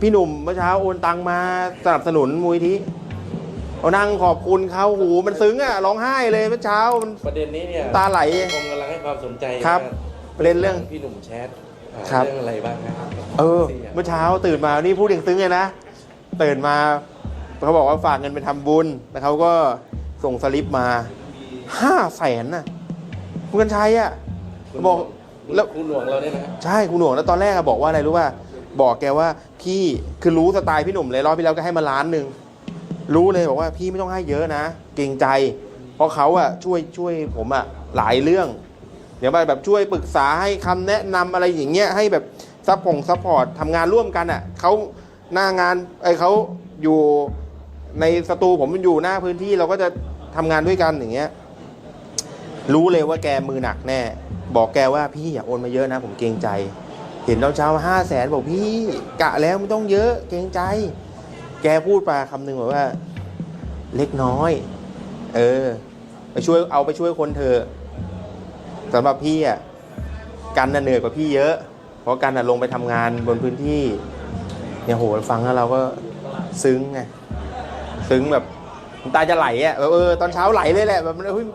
พี่หนุ่มเมื่อเช้าโอนตังมาสนับสนุนมูลที่เอานั่งขอบคุณเขาหูมันซึ้งอะร้องไห้เลยเมื่อเช้ามัน ประเด็นนี้เนี่ยตาไหลผมกำลังให้ความสนใจครับว่าประเด็นเรื่องพี่หนุ่มแชทอ่าครับเรื่องอะไรบ้างครับเออ เมื่อเช้าตื่นมานี่พูดอย่างซึ้งเลยนะตื่นมาเขาบอกว่าฝากเงินไปทำบุญแล้วเขาก็ส่งสลิปมาห้าแสนน่ะคุณกันชัยอะคุณบอกแล้แล้ววคุณหลวงเราเนี่ยนะใช่คุณหน่วงแล้วตอนแรกอะบอกว่าอะไรรู้ป่ะ บอกแกว่าพี่คือรู้สไตล์พี่หนุ่มเลยรอบที่แล้วก็ให้มาล้านหนึ่งรู้เลยบอกว่าพี่ไม่ต้องให้เยอะนะ เกรงใจ เพราะเขาอะช่วยช่วยผมอะหลายเรื่อง เดี๋ยวมาแบบช่วยปรึกษาให้คำแนะนำอะไรอย่างเงี้ยให้แบบซัพพงซัพพอร์ตทำงานร่วมกันอะเขาหน้างานไอเขาอยู่ในสตูผมมันอยู่หน้าพื้นที่เราก็จะทำงานด้วยกันอย่างเงี้ย รู้เลยว่าแกมือหนักแน่ บอกแกว่าพี่อย่าโอนมาเยอะนะ ผมเกรงใจ เห็นเราเช้าห้าแสนบอกพี่ กะแล้วไม่ต้องเยอะเกรงใจ แกพูดมาคำหนึ่งบอกว่า เล็กน้อย เออ ไปช่วยเอาไปช่วยคนเถอสำหรับพี่อะกันน่ะเหนื่อยกว่าพี่เยอะ เพราะกันน่ะลงไปทำงานบนพื้นที่เนี่ยโหฟังแล้วเราก็ซึ้งไงซึ้งแบบตาจะไหลอะแบบเออตอนเช้าไหลเลยแหละแบบมันเฮ้ย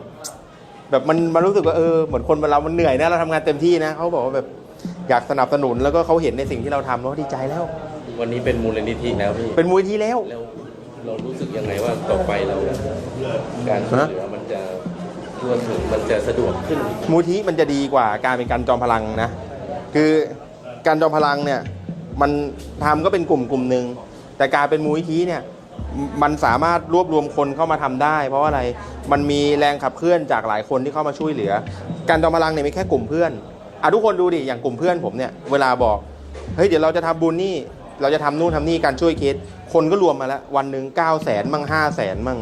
แบบมันมันรู้สึกว่าเออเหมือนคนเรามันเหนื่อยนะเราทำงานเต็มที่นะเขาบอกว่าแบบ อยากสนับสนุนแล้วก็เขาเห็นในสิ่งที่เราทำแล้วก็ดีใจแล้ว วันนี้เป็นมูลนิธิแล้วพี่เป็นมูลที่แล้ว แล้วเรารู้สึกยังไงว่าต่อไปเราการช่วยเหลือมันจะทั่วถึงมันจะสะดวกขึ้น มูลที่มันจะดีกว่าการเป็นการจอมพลังนะ คือการจอมพลังเนี่ยมันทำก็เป็นกลุ่มกลุ่มหนึ่งแต่การเป็นมูลที่เนี่ยมันสามารถรวบรวมคนเข้ามาทำได้ เพราะว่าอะไร มันมีแรงขับเคลื่อนจากหลายคนที่เข้ามาช่วยเหลือ การจอมพลังเนี่ยมีแค่กลุ่มเพื่อน อะทุกคนดูดิอย่างกลุ่มเพื่อนผมเนี่ยเวลาบอกเฮ้ยเดี๋ยวเราจะทำบุญนี่เราจะทำนู่นทำนี่การช่วยเคสคนก็รวมมาแล้ววันหนึ่งเก้าแสนมั่งห้าแสนมั่ง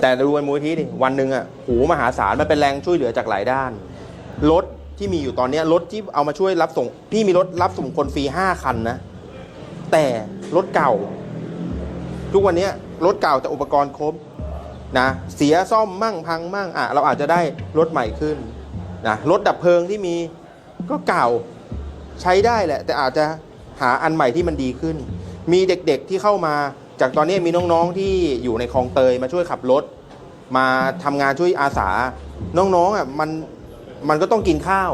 แต่ดูเป็นมูลที่ดิวันหนึ่งอะโหมหาศาลมันเป็นแรงช่วยเหลือจากหลายด้านรถที่มีอยู่ตอนนี้รถที่เอามาช่วยรับส่งพี่มีรถรับส่งคนฟรีห้าคันนะ แต่รถเก่า ทุกวันนี้รถเก่าแต่อุปกรณ์ครบนะเสียซ่อมมั่งพังมั่งอะเราอาจจะได้รถใหม่ขึ้น นะรถดับเพลิงที่มีก็เก่าใช้ได้แหละ แต่อาจจะหาอันใหม่ที่มันดีขึ้น มีเด็กๆที่เข้ามาจากตอนนี้มีน้องๆที่อยู่ในคลองเตยมาช่วยขับรถ มาทำงานช่วยอาสา น้องๆอะมันมันก็ต้องกินข้าว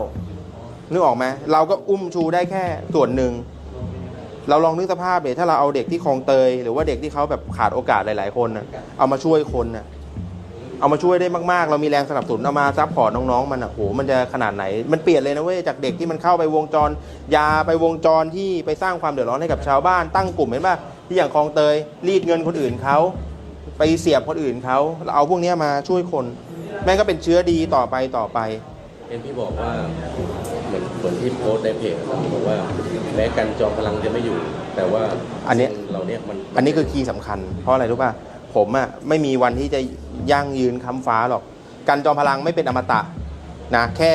นึกออกไหมเราก็อุ้มชูได้แค่ส่วนหนึ่งเราลองนึกสภาพเลยถ้าเราเอาเด็กที่คลองเตย หรือว่าเด็กที่เขาแบบขาดโอกาสหลาย ๆ คนนะเอามาช่วยคนน่ะ เอามาช่วยได้มากๆ เรามีแรงสนับสนุนเอามาซัพพอร์ตน้องๆ มันอะโหมันจะขนาดไหน มันเปลี่ยนเลยนะเว้ยจากเด็กที่มันเข้าไปวงจร ยาไปวงจรที่ไปสร้างความเดือดร้อนให้กับชาวบ้านตั้งกลุ่มเห็นป่ะที่อย่างคลองเตยรีดเงินคนอื่นเขาไปเสียบคนอื่นเขาเราเอาพวกเนี้ยมาช่วยคน แม่งก็เป็นเชื้อดีต่อไปต่อไปเอ็นพี่บอกว่าเหมือนเหมือนที่โพสต์ในเพจนะครับบอกว่าแม้กันจอมพลังจะไม่อยู่ แต่ว่าอันเนี้ยสิ่งเหล่าเนี้ยมันอันนี้คือคีย์สำคัญ เพราะอะไรรู้ป่ะ ผมอะไม่มีวันที่จะยั่งยืนค้ำฟ้าหรอก กันจอมพลังไม่เป็นอมตะนะแค่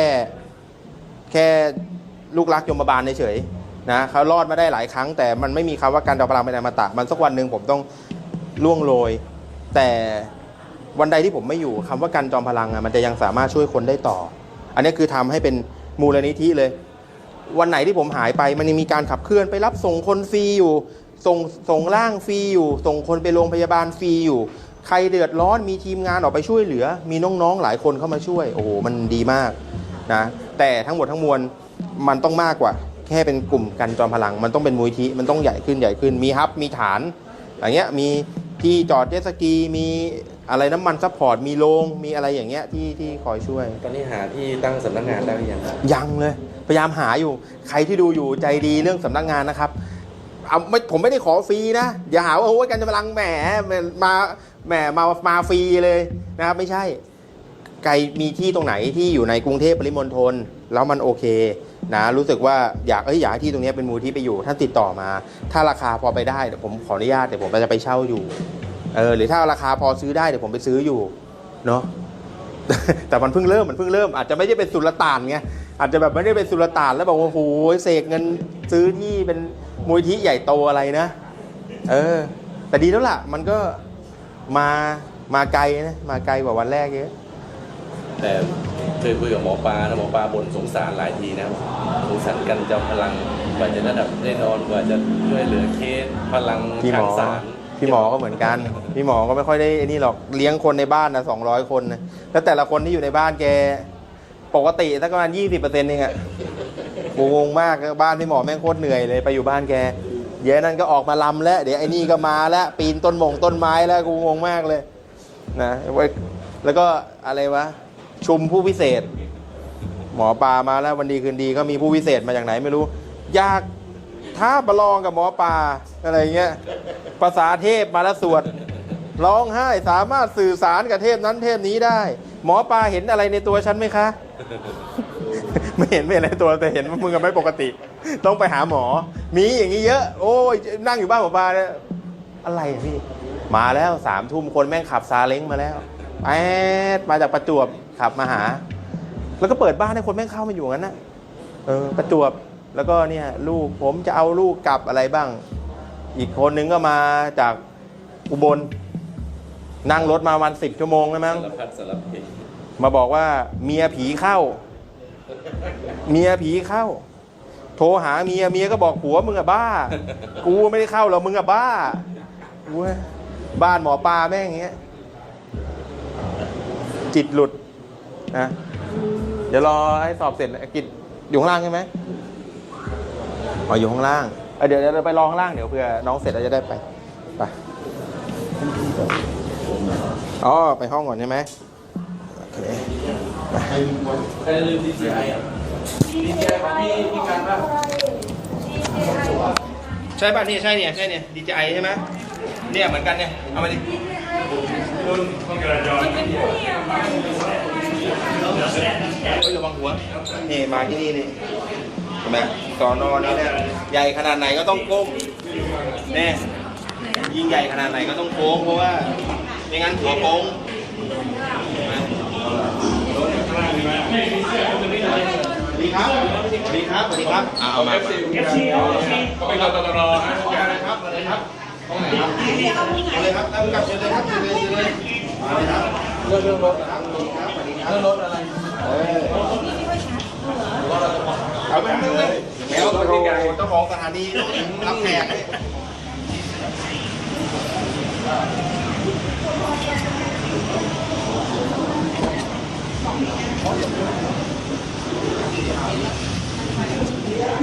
แค่ลูกรักยมบาลเฉยๆนะเขารอดมาได้หลายครั้ง แต่มันไม่มีคำว่าการจอมพลังเป็นอมตะ มันสักวันหนึ่งผมต้องล่วงโรย แต่วันใดที่ผมไม่อยู่คำว่าการจอมพลังอะมันจะยังสามารถช่วยคนได้ต่อ อันนี้คือทำให้เป็นมูลนิธิเลย วันไหนที่ผมหายไปมันยังมีการขับเคลื่อนไปรับส่งคนฟรีอยู่ ส่งส่งร่างฟรีอยู่ ส่งคนไปโรงพยาบาลฟรีอยู่ ใครเดือดร้อนมีทีมงานออกไปช่วยเหลือ มีน้องๆหลายคนเข้ามาช่วย โอ้โหมันดีมากนะแต่ทั้งหมดทั้งมวลมันต้องมากกว่า แค่เป็นกลุ่มกันจอมพลัง มันต้องเป็นมูลที่มันต้องใหญ่ขึ้นใหญ่ขึ้นมีฮับมีฐานอย่างเงี้ยมีที่จอดเจ็ตสกีมีอะไรน้ำมันซัพพอร์ตมีโรงมีอะไรอย่างเงี้ยที่ที่คอยช่วย ตอนนี้หาที่ตั้งสำนักงานได้หรือยังครับยังเลย พยายามหาอยู่ใครที่ดูอยู่ใจดีเรื่องสำนักงานนะครับ เอาไม่ผมไม่ได้ขอฟรีนะ อย่าหาว่าโอ้ยกันจะพลังแหมมาแหมมามาฟรีเลยนะครับ ไม่ใช่ใครมีที่ตรงไหนที่อยู่ในกรุงเทพปริมณฑลแล้วมันโอเคนะรู้สึกว่าอยากเอ้ยอยากที่ตรงนี้เป็นมูลที่ไปอยู่ท่านติดต่อมา ถ้าราคาพอไปได้เดี๋ยวผมขออนุญาตเดี๋ยวผมจะไปเช่าอยู่เออหรือถ้าราคาพอซื้อได้เดี๋ยวผมไปซื้ออยู่เนาะแต่มันเพิ่งเริ่มมันเพิ่งเริ่มอาจจะไม่ได้เป็นสุลต่านไงอาจจะแบบไม่ได้เป็นสุลต่านแล้วบอกว่าโอ้โหเสกเงินซื้อที่เป็น มูลที่ใหญ่โตอะไรนะ เออ แต่ดีแล้วล่ะ มันก็มามาไกลนะมาไกลกว่าวันแรกเยอะแต่เคยคุยกับหมอปลานะหมอปลาบนสงสารหลายทีนะสงสารกันจอมพลังกว่าจะระดับได้นอนกว่าจะช่วยเหลือเคสพลังพี่หมอทางสารพี่หมอก็เหมือนกัน พี่หมอก็ไม่ค่อยได้ไอ้นี่หรอกเลี้ยงคนในบ้านนะสองร้อยคนนะแล้วแต่ละคนที่อยู่ในบ้านแก ปกติสักประมาณยี่สิบเปอร์เซ็นต์เองอะ กูงงมากบ้านพี่หมอแม่งโคตรเหนื่อยเลยไปอยู่บ้านแก เดี๋ยวนั้นก็ออกมาลำแล้ว เดี๋ยวไอ้นี่ก็มาแล้ว ปีนต้นมงต้นไม้แล้วกูงงมากเลยนะแล้วก็อะไรวะชุมผู้พิเศษ หมอปลามาแล้ววันดีคืนดีก็มีผู้พิเศษมาจากไหนไม่รู้ อยากท้าประลองกับหมอปลาอะไรเงี้ยภาษาเทพมาแล้วสวดร้องไห้สามารถสื่อสารกับเทพนั้นเทพนี้ได้ หมอปลาเห็นอะไรในตัวฉันไหมคะ ไม่เห็นไม่เห็นในตัวแต่เห็นว่ามึงกับไม่ปกติ ต้องไปหาหมอ มีอย่างนี้เยอะ โอ้ยนั่งอยู่บ้านหมอปลาเนี่ยอะไรอะพี่ มาแล้วสามทุ่มคนแม่งขับซาเล้งมาแล้วแอดมาจากประจวบขับมาหา แล้วก็เปิดบ้านให้คนแม่งเข้ามาอยู่งั้นนะเออประจวบแล้วก็เนี่ยลูกผมจะเอาลูกกลับอะไรบ้าง อีกคนนึงก็มาจากอุบล นั่งรถมาวันสิบชั่วโมงแล้วมั้งสารพัดสารเพมาบอกว่าเมียผีเข้า เมียผีเข้า โทรหาเมียเมียก็บอกผัวมึงอะบ้า กูไม่ได้เข้าหรอกมึงอะบ้ากูว่าบ้านหมอปลาแม่งอย่างเงี้ย จิตหลุดนะเดี๋ยวรอให้สอบเสร็จกิจอยู่ข้างล่างใช่ไหมอ๋ออยู่ข้างล่างเดี๋ยวเดี๋ยวเราไปรอข้างล่างเดี๋ยวเผื่อน้องเสร็จเราจะได้ไปไปอ๋อไปห้องก่อนใช่ไหมโอเค ใครลืม DCI อะ DCI ของพี่พี่การป่ะใช่ป่ะนี่ใช่เนี่ยใช่เนี่ยดีใจใช่ไหมเนี่ยเหมือนกันเนี่ย เอามาดิเฮ้ยระวังหัวนี่มาที่นี่นี่เห็นไหมสอนอนี่เนี่ยใหญ่ขนาดไหนก็ต้องก้มเนี่ยยิ่งใหญ่ขนาดไหนก็ต้องโค้งเพราะว่าไม่งั้นหัวโค้งเห็นไหม ดีครับดีครับ สวัสดีครับอ่าเอามาเป็นกตรฮะเอาเลยครับ มาเลยครับห้องไหนครับเอาเลยครับเอากลับเชิญเลยครับเชิญเลยเชิญเลยมาเลยครับเรื่องเรื่องรถครับสวัสดีครับสวัสดีครับเรื่องรถอะไรเออเอาไปเลยแล้วโอ้โหเจ้าของสถานีรับแขกเนี่ย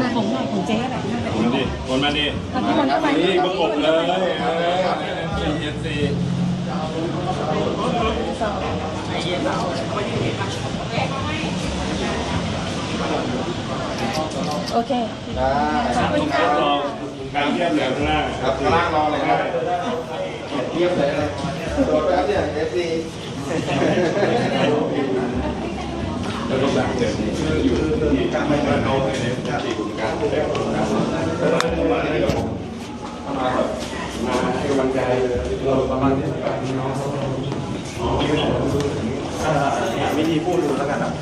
มาของหน่อยของเจ๊อะไรน่าจะมาดิวนมาดิเอาทุกคนเข้าไปนี่ประกบเลยเออสี่เจ็ดสี่โอเคได้ครับรอการเทียบเหลือข้างล่างครับข้างล่างรอเลยครับเทียบเลยนะโดดไปครับเนี่ยเอฟซี แล้วก็แบบเจ็ดออยู่ที่การไม่มาเอาในที่กลุ่มการมาให้กำลังใจเราประมาณนี้น้องวิธีพูดดูแล้วกันครับ